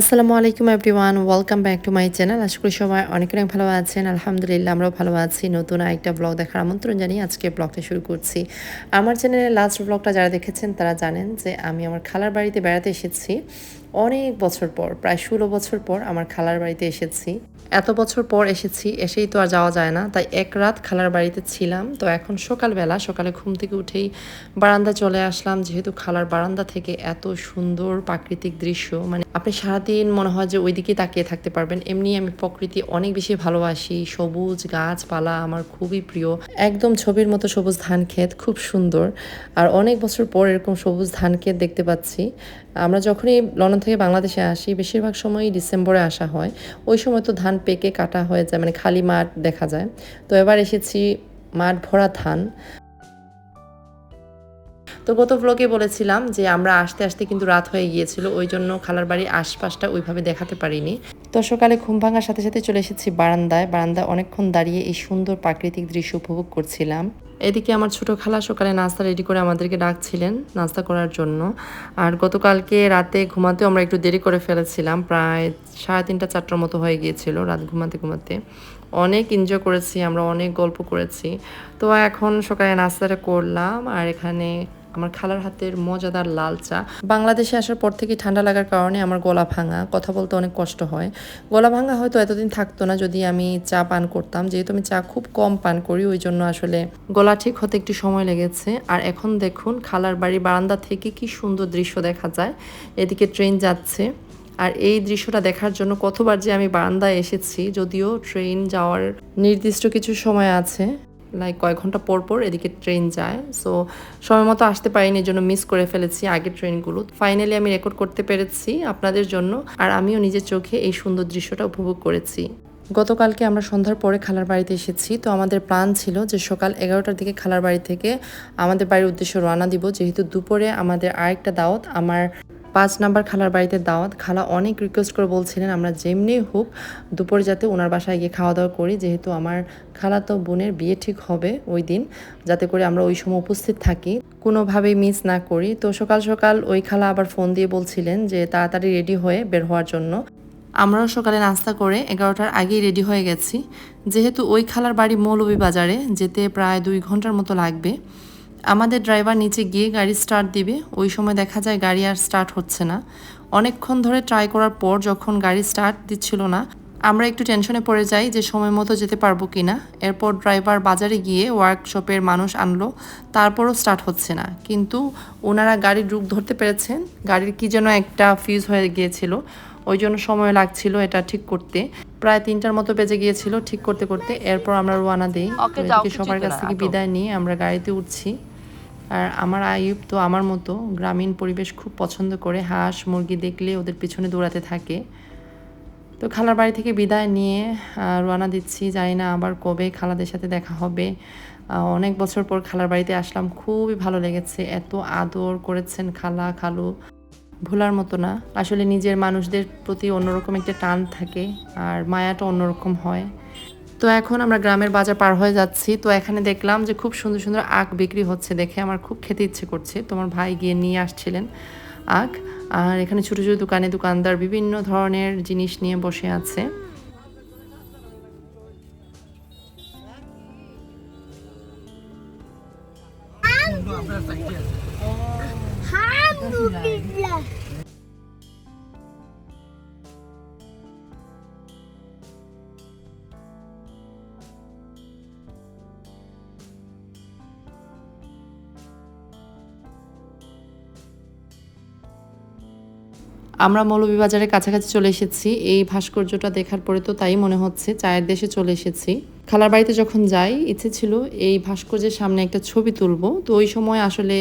আসসালামু আলাইকুম everyone, welcome back to my channel. আশা করি সবাই অনেক অনেক ভালো আছেন। আলহামদুলিল্লাহ, আমরাও ভালো আছি। নতুন আরেকটা ব্লগ দেখার আমন্ত্রণ জানিয়ে আজকে ব্লগটা শুরু করছি। আমার চ্যানেলের লাস্ট ব্লগটা যারা দেখেছেন, তারা জানেন যে আমি আমার খালার বাড়িতে বেড়াতে এসেছি। অনেক বছর পর, প্রায় ষোলো বছর পর আমার খালার বাড়িতে এসেছি। এত বছর পর এসেছি, এসেই তো আর যাওয়া যায় না। তাই এক রাত খালার বাড়িতে ছিলাম। তো এখন সকালবেলা, সকালে ঘুম থেকে উঠেই বারান্দা চলে আসলাম। যেহেতু খালার বারান্দা থেকে এত সুন্দর প্রাকৃতিক দৃশ্য মানে আপনি সারাদিন মনে হয় যে ওইদিকে তাকিয়ে থাকতে পারবেন। এমনি আমি প্রকৃতি অনেক বেশি ভালোবাসি। সবুজ গাছপালা আমার খুবই প্রিয়। একদম ছবির মতো সবুজ ধান ক্ষেত, খুব সুন্দর। আর অনেক বছর পর এরকম সবুজ ধান ক্ষেত দেখতে পাচ্ছি। আমরা যখনই লন্ডন থেকে বাংলাদেশে আসি, বেশিরভাগ সময়ই ডিসেম্বরে আসা হয়। ওই সময় তো ধান পেকে কাটা হয়ে যায় মানে খালি মাঠ দেখা যায়। তো এবার এসেছি মাঠ ভরা ধান। তো গত ব্লগে বলেছিলাম যে আমরা আসতে আসতে কিন্তু রাত হয়ে গিয়েছিল, ওই জন্য খালার বাড়ির আশপাশটা ওইভাবে দেখাতে পারিনি। তো সকালে ঘুম ভাঙার সাথে সাথে চলে এসেছি বারান্দায়। বারান্দায় অনেকক্ষণ দাঁড়িয়ে এই সুন্দর প্রাকৃতিক দৃশ্য উপভোগ করছিলাম। এদিকে আমার ছোট খালা সকালে নাস্তা রেডি করে আমাদেরকে ডাকছিলেন নাস্তা করার জন্য। আর গতকালকে রাতে ঘুমাতেও আমরা একটু দেরি করে ফেলেছিলাম। প্রায় সাড়ে তিনটা, চারটার মতো হয়ে গিয়েছিল রাত ঘুমাতে ঘুমাতে। অনেক এনজয় করেছি, আমরা অনেক গল্প করেছি। তো এখন সকালে নাস্তাটা করলাম আর এখানে আমার খালার হাতের মজাদার লাল চা। বাংলাদেশে আসার পর থেকে ঠান্ডা লাগার কারণে আমার গলা ভাঙা। কথা বলতে অনেক কষ্ট হয়। গলা ভাঙা হয়তো এতদিন থাকতো না যদি আমি চা পান করতাম। যেহেতু আমি চা খুব কম পান করি, ওই জন্য আসলে গলা ঠিক হতে একটু সময় লেগেছে। আর এখন দেখুন, খালার বাড়ি বারান্দা থেকে কি সুন্দর দৃশ্য দেখা যায়। এদিকে ট্রেন যাচ্ছে। আর এই দৃশ্যটা দেখার জন্য কতবার যে আমি বারান্দায় এসেছি, যদিও ট্রেন যাওয়ার নির্দিষ্ট কিছু সময় আছে। লাইক কয়েক ঘণ্টা পর পর এদিকে ট্রেন যায়। সো সময় মতো আসতে পারিনি, এই জন্য মিস করে ফেলেছি আগের ট্রেনগুলো ফাইনালি আমি রেকর্ড করতে পেরেছি আপনাদের জন্য, আর আমিও নিজের চোখে এই সুন্দর দৃশ্যটা উপভোগ করেছি। গতকালকে আমরা সন্ধ্যার পরে খালার বাড়িতে এসেছি, তো আমাদের প্ল্যান ছিল যে সকাল এগারোটার দিকে খালার বাড়ি থেকে আমাদের বাড়ির উদ্দেশ্যে রওনা দিব। যেহেতু দুপুরে আমাদের আরেকটা দাওয়াত, আমার পাঁচ নাম্বার খালার বাড়িতে দাওয়াত। খালা অনেক রিকোয়েস্ট করে বলছিলেন, আমরা যেমনি হোক দুপুরে যাতে ওনার বাসায় গিয়ে খাওয়া দাওয়া করি, যেহেতু আমার খালাতো বোনের বিয়ে ঠিক হবে ওই দিন, যাতে করে আমরা ওই সময় উপস্থিত থাকি। কোনোভাবেই মিস না করি। তো সকাল সকাল ওই খালা আবার ফোন দিয়ে বলছিলেন যে, তাড়াতাড়ি রেডি হয়ে বের হওয়ার জন্য। আমরাও সকালে নাস্তা করে এগারোটার আগেই রেডি হয়ে গেছি। যেহেতু ওই খালার বাড়ি মৌলবী বাজারে যেতে প্রায় দুই ঘণ্টার মতো লাগবে। আমাদের ড্রাইভার নিচে গিয়ে গাড়ি স্টার্ট দিবে ওই সময় দেখা যায় গাড়ি আর স্টার্ট হচ্ছে না। অনেকক্ষণ ধরে ট্রাই করার পর যখন গাড়ি স্টার্ট দিচ্ছিল না আমরা একটু টেনশনে পড়ে যাই যে সময় মতো যেতে পারব কি না এরপর ড্রাইভার বাজারে গিয়ে ওয়ার্কশপের মানুষ আনলো তারপরও স্টার্ট হচ্ছে না। কিন্তু ওনারা গাড়ির রূপ ধরতে পেরেছেন গাড়ির কি যেন একটা ফিউজ হয়ে গিয়েছিল ওই জন্য সময় লাগছিল এটা ঠিক করতে। প্রায় তিনটার মতো বেজে গিয়েছিল ঠিক করতে করতে এরপর আমরা রোয়ানা দিই। সবার কাছ থেকে বিদায় নিয়ে আমরা গাড়িতে উঠছি। আর আমার আয়ুব তো আমার মতো গ্রামীণ পরিবেশ খুব পছন্দ করে, হাঁস, মুরগি দেখলে ওদের পিছনে দৌড়াতে থাকে। তো খালার বাড়ি থেকে বিদায় নিয়ে রওনা দিচ্ছি। জানি না আবার কবে খালাদের সাথে দেখা হবে। অনেক বছর পর খালার বাড়িতে আসলাম। খুবই ভালো লেগেছে। এত আদর করেছেন খালা, খালু। ভোলার মতো না। আসলে নিজের মানুষদের প্রতি অন্যরকম একটা টান থাকে আর মায়াটা অন্যরকম হয়। তো এখন আমরা গ্রামের বাজার পার হয়ে যাচ্ছি। তো এখানে দেখলাম যে খুব সুন্দর সুন্দর আখ বিক্রি হচ্ছে দেখে আমার খুব খেতে ইচ্ছে করছে। তোমার ভাই গিয়ে নিয়ে আসছিলেন আখ। আর এখানে ছোটো ছোটো দোকানে দোকানদার বিভিন্ন ধরনের জিনিস নিয়ে বসে আছে। আমরা মৌলভীবাজারের কাছাকাছি চলে এসেছি। এই ভাস্কর্যটা দেখার পরে তো তাই মনে হচ্ছে, চায়ের দেশে চলে এসেছি। খালার বাড়িতে যখন যাই, ইচ্ছে ছিল এই ভাস্কর্যের সামনে একটা ছবি তুলবো। তো ওই সময় আসলে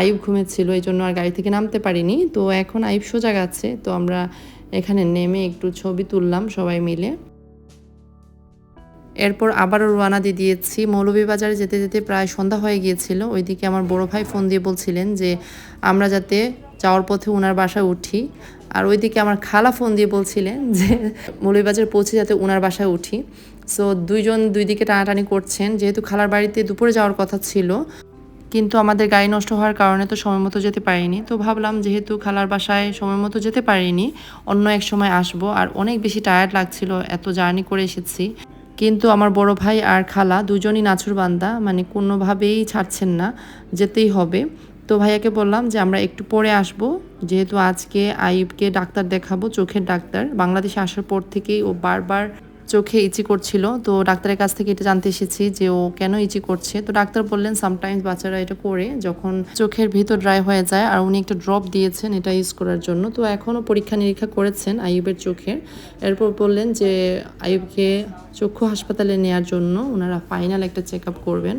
আইব ঘুমেছিল, এই জন্য আর গাড়ি থেকে নামতে পারিনি। তো এখন আইব সোজা গেছে, তো আমরা এখানে নেমে একটু ছবি তুললাম সবাই মিলে। এরপর আবারও রওনা দিয়ে দিয়েছি। মৌলভীবাজারে যেতে যেতে প্রায় সন্ধ্যা হয়ে গিয়েছিল। ওইদিকে আমার বড় ভাই ফোন দিয়ে বলছিলেন যে, আমরা যাতে যাওয়ার পথে ওনার বাসায় উঠি। আর ওইদিকে আমার খালা ফোন দিয়ে বলছিলেন যে, মৌলভীবাজার পৌঁছে যাতে ওনার বাসায় উঠি। সো দুইজন দুই দিকে টানাটানি করছেন। যেহেতু খালার বাড়িতে দুপুরে যাওয়ার কথা ছিল, কিন্তু আমাদের গাড়ি নষ্ট হওয়ার কারণে তো সময় মতো যেতে পারিনি। তো ভাবলাম, যেহেতু খালার বাসায় সময় মতো যেতে পারিনি, অন্য এক সময় আসব। আর অনেক বেশি টায়ার্ড লাগছিল, এত জার্নি করে এসেছি। কিন্তু আমার বড় ভাই আর খালা দুজনই নাছুর বান্দা মানে কোনোভাবেই ছাড়ছেন না, যেতেই হবে। তো ভাইয়াকে বললাম যে আমরা একটু পরে আসব। যেহেতু আজকে আইবকে ডাক্তার দেখাবো, চোখের ডাক্তার। বাংলাদেশে আসার পর থেকেই ও বারবার চোখে ইচি করছিল। তো ডাক্তারের কাছ থেকে এটা জানতে এসেছি যে ও কেন ইচি করছে। তো ডাক্তার বললেন সামটাইমস বাচ্চারা এটা করে যখন চোখের ভিতর ড্রাই হয়ে যায়। আর উনি একটা ড্রপ দিয়েছেন এটা ইউজ করার জন্য। তো এখনও পরীক্ষা নিরীক্ষা করেছেন আইয়ুবের চোখের এরপর বললেন যে আইয়ুবকে চক্ষু হাসপাতালে নেওয়ার জন্য ওনারা ফাইনাল একটা চেক আপ করবেন।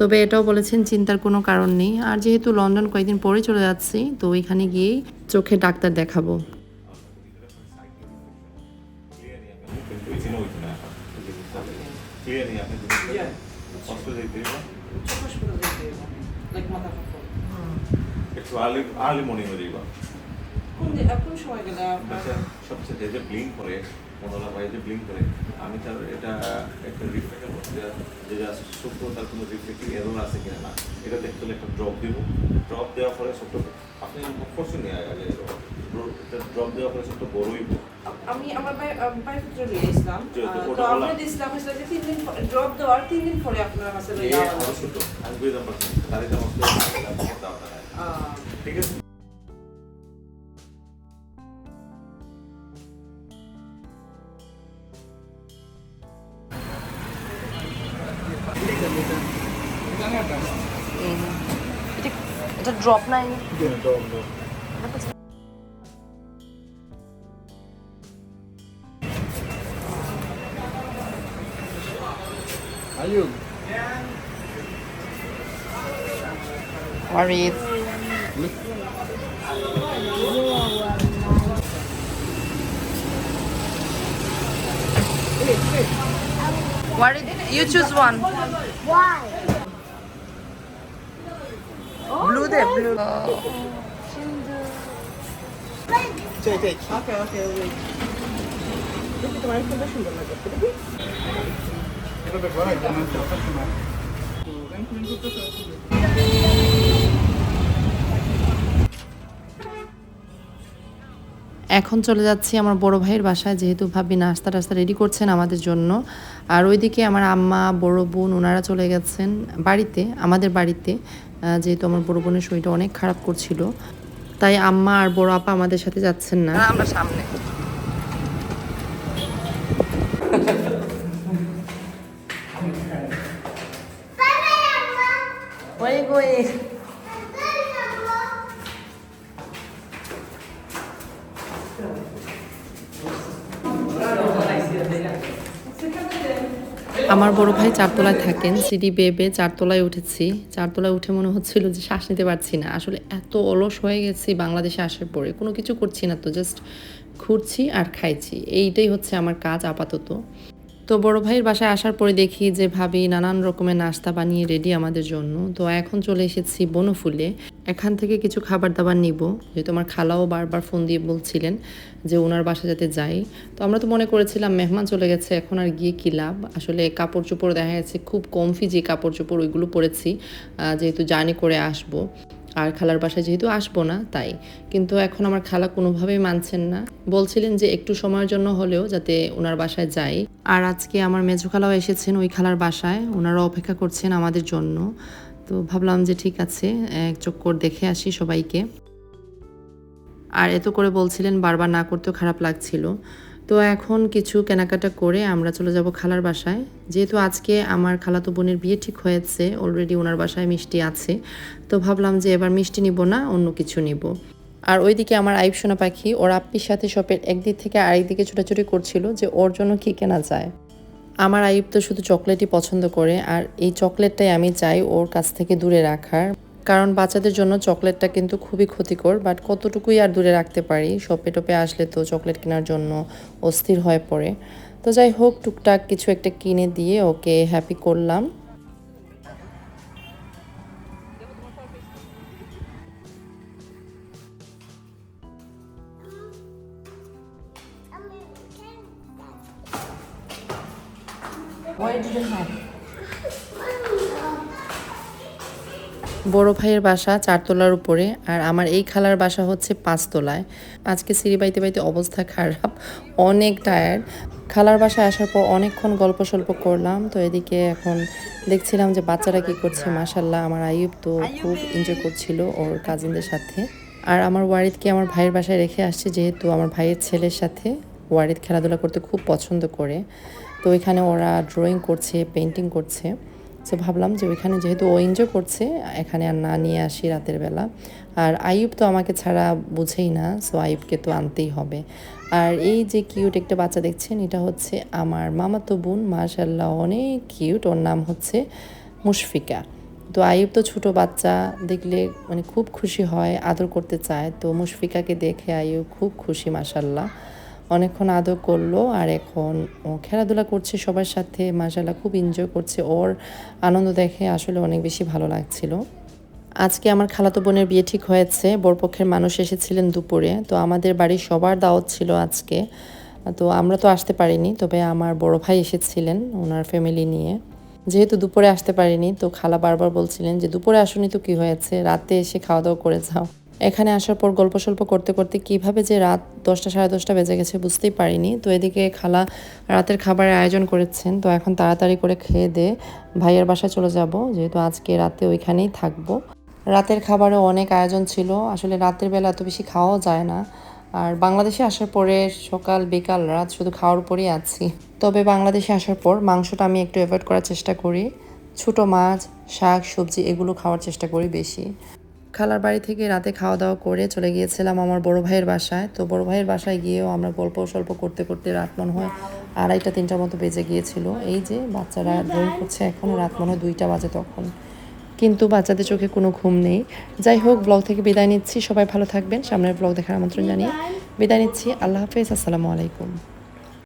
তবে এটাও বলেছেন চিন্তার কোনো কারণ নেই। আর যেহেতু লন্ডন কয়েকদিন পরে চলে যাচ্ছি তো ওইখানে গিয়েই চোখে ডাক্তার দেখাবো। একটু আর্লি আর্লি মর্নিং হয়ে যাইবা। কোন সময় গেলে আচ্ছা সবচেয়ে ব্লিঙ্ক করে মনোলা যে ব্লিঙ্ক করে। আমি তার এটা একটা রিফ্লেক্টর যে যা শুক্র তার কোনো রিফ্লেক্টিং এরর আছে কিনা না এটা দেখতে হলে একটা ড্রপ দিব। ড্রপ দেওয়ার পরে সবটা আপনি করছেন নিয়ে আগে ড্রপ দেওয়ার পরে সবটা বড়ই আমি আমার বাইরে যে, তো আমরা। দিয়েছিলাম যে তিন দিন ড্রপ দেওয়ার তিন দিন পরে আপনার কাছে লইয়া আমার আমি বুঝতে পারছি। তারই তো ঠিক আছে? এটা এটা ড্রপ নাই Ayun. Worried. Worried. You choose one. Why? 블루대 블루. 저기 앞에 앞에 여기. 여기도 많이 쏟아진 걸로 알고 있거든. 이러면 뭐라 이러면 어떻게 말? 그냥 그 এখন চলে যাচ্ছি আমার বড় ভাইয়ের বাসায় যেহেতু ভাবি নাস্তা টাস্তা রেডি করছেন আমাদের জন্য। আর ওইদিকে আমার আম্মা বড় বোন ওনারা চলে গেছেন বাড়িতে আমাদের বাড়িতে। যেহেতু আমার বড় বোনের শরীরটা অনেক খারাপ করছিল। তাই আম্মা আর বড় আপা আমাদের সাথে যাচ্ছেন না। আমরা সামনে। Where are you going? আমার বড় ভাই চারতলায় থাকেন, সিডি বেবে চারতলায় উঠেছি। চারতলায় উঠে মনে হচ্ছিল যে শ্বাস নিতে পারছি না। আসলে এত অলস হয়ে গেছি বাংলাদেশে আসার পরে। কোনো কিছু করছি না তো জাস্ট ঘুরছি আর খাইছি। এইটাই হচ্ছে আমার কাজ আপাতত। তো বড় ভাইয়ের বাসায় আসার পরে দেখি যে ভাবি নানান রকমের নাস্তা বানিয়ে রেডি আমাদের জন্য। তো এখন চলে এসেছি বনফুলে। এখান থেকে কিছু খাবার দাবার নিব। যেহেতু আমার খালাও বারবার ফোন দিয়ে বলছিলেন যে ওনার বাসা যাতে যাই। তো আমরা তো মনে করেছিলাম মেহমান চলে গেছে, এখন আর গিয়ে কী লাভ? আসলে কাপড় চোপড় দেখা যাচ্ছে, খুব কমফি যে কাপড় চোপড় ওইগুলো পরেছি যেহেতু জার্নি করে আসব। আর খালার বাসায় যেহেতু আসব না, তাই। কিন্তু এখন আমার খালা কোনোভাবেই মানছেন না। বলছিলেন যে একটু সময়ের জন্য হলেও যাতে ওনার বাসায় যাই। আর আজকে আমার মেজো খালাও এসেছেন ওই খালার বাসায় ওনারা অপেক্ষা করছেন আমাদের জন্য। তো ভাবলাম যে ঠিক আছে, এক চক্কর দেখে আসি সবাইকে। আর এত করে বলছিলেন, বারবার না করতেও খারাপ লাগছিল। তো এখন কিছু কেনাকাটা করে আমরা চলে যাব খালার বাসায়। যেহেতু আজকে আমার খালাতো বোনের বিয়ে ঠিক হয়েছে অলরেডি ওনার বাসায় মিষ্টি আছে। তো ভাবলাম যে এবার মিষ্টি নিব না, অন্য কিছু নিব। আর ওইদিকে আমার আইব সোনা পাখি, ওর আপ্পির সাথে শপের একদিক থেকে আরেক দিকে ছোটাছুটি করছিল যে ওর জন্য কী কেনা যায়। আমার আইব তো শুধু চকলেটই পছন্দ করে, আর এই চকলেটটাই আমি চাই ওর কাছ থেকে দূরে রাখার। কারণ বাচ্চাদের জন্য চকলেটটা কিন্তু খুবই ক্ষতিকর বাট কতটুকুই আর দূরে রাখতে পারি, শপে টপে আসলে তো চকলেট কেনার জন্য অস্থির হয়ে পড়ে তো যাই হোক, টুকটাক কিছু একটা কিনে দিয়ে ওকে হ্যাপি করলাম Why did you have? বড় ভাইয়ের বাসা চারতলার উপরে, আর আমার এই খালার বাসা হচ্ছে পাঁচতলায়। আজকে সিঁড়ি বাইতে বাইতে অবস্থা খারাপ, অনেক টায়ার্ড খালার বাসায় আসার পর অনেকক্ষণ গল্প সল্প করলাম, তো এদিকে এখন দেখছিলাম যে বাচ্চারা কি করছে। মাসাল্লাহ আমার আইয়ুব তো খুব এনজয় করছিল ওর কাজিনদের সাথে। আর আমার ওয়ারিদকে আমার ভাইয়ের বাসায় রেখে আসছে, যেহেতু আমার ভাইয়ের ছেলের সাথে। ওয়ারিদ খেলাধুলা করতে খুব পছন্দ করে। তো ওইখানে ওরা ড্রয়িং করছে পেন্টিং করছে। সো ভাবলাম যে ওইখানে যেহেতু ও এনজয় করছে, এখানে আর না নিয়ে আসি রাতের বেলা। আর আইয়ুব তো আমাকে ছাড়া বুঝেই না সো আইয়ুবকে তো আনতেই হবে। আর এই যে কিউট একটা বাচ্চা দেখছেন, এটা হচ্ছে আমার মামাতো বোন মাশাল্লাহ অনেক কিউট ওর নাম হচ্ছে মুশফিকা। তো আইয়ুব তো ছোট বাচ্চা, দেখলে মানে খুব খুশি হয়, আদর করতে চায়। তো মুশফিকাকে দেখে আইয়ুব খুব খুশি মাশাল্লাহ অনেকক্ষণ আদর করল আর এখন ও খেলাধুলা করছে সবার সাথে মাশাল্লাহ খুব এনজয় করছে। ওর আনন্দ দেখে আসলে অনেক বেশি ভালো লাগছিল। আজকে আমার খালাতো বোনের বিয়ে ঠিক হয়েছে, বরপক্ষের মানুষ এসেছিলেন দুপুরে, তো আমাদের বাড়ির সবার দাওয়াত ছিল আজকে। তো আমরা তো আসতে পারিনি, তবে আমার বড় ভাই এসেছিলেন ওনার ফ্যামিলি নিয়ে। যেহেতু দুপুরে আসতে পারিনি, তো খালা বারবার বলছিলেন যে, দুপুরে আসুনি তো কি হয়েছে? রাতে এসে খাওয়া দাওয়া করে যাও। এখানে আসার পর গল্প সল্প করতে করতে কীভাবে যে রাত দশটা, সাড়ে দশটা বেজে গেছে বুঝতেই পারিনি। তো এদিকে খালা রাতের খাবারের আয়োজন করেছেন। তো এখন তাড়াতাড়ি করে খেয়ে দে, ভাইয়ের বাসায় চলে যাব। যেহেতু আজকে রাতে ওইখানেই থাকব। রাতের খাবারে অনেক আয়োজন ছিল। আসলে রাতের বেলা এত বেশি খাওয়াও যায় না। আর বাংলাদেশে আসার পরে সকাল, বিকাল, রাত শুধু খাওয়ার উপরই আছি। তবে বাংলাদেশে আসার পর মাংসটা আমি একটু অ্যাভয়েড করার চেষ্টা করি। ছোটো মাছ, শাক, সবজি এগুলো খাওয়ার চেষ্টা করি বেশি। খালার বাড়ি থেকে রাতে খাওয়া দাওয়া করে চলে গিয়েছিলাম আমার বড় ভাইয়ের বাসায়। তো বড় ভাইয়ের বাসায় গিয়েও আমরা গল্প স্বল্প করতে করতে রাত মনে হয় আড়াইটা, তিনটার মতো বেজে গিয়েছিল। এই যে বাচ্চারা ড্রয়িং করছে এখন, রাত মনে হয় দুইটা বাজে তখন। কিন্তু বাচ্চাদের চোখে কোনো ঘুম নেই। যাই হোক, ব্লগ থেকে বিদায় নিচ্ছি। সবাই ভালো থাকবেন। সামনের ব্লগ দেখার আমন্ত্রণ জানিয়ে বিদায় নিচ্ছি। আল্লাহ হাফেজ। আসসালামু আলাইকুম।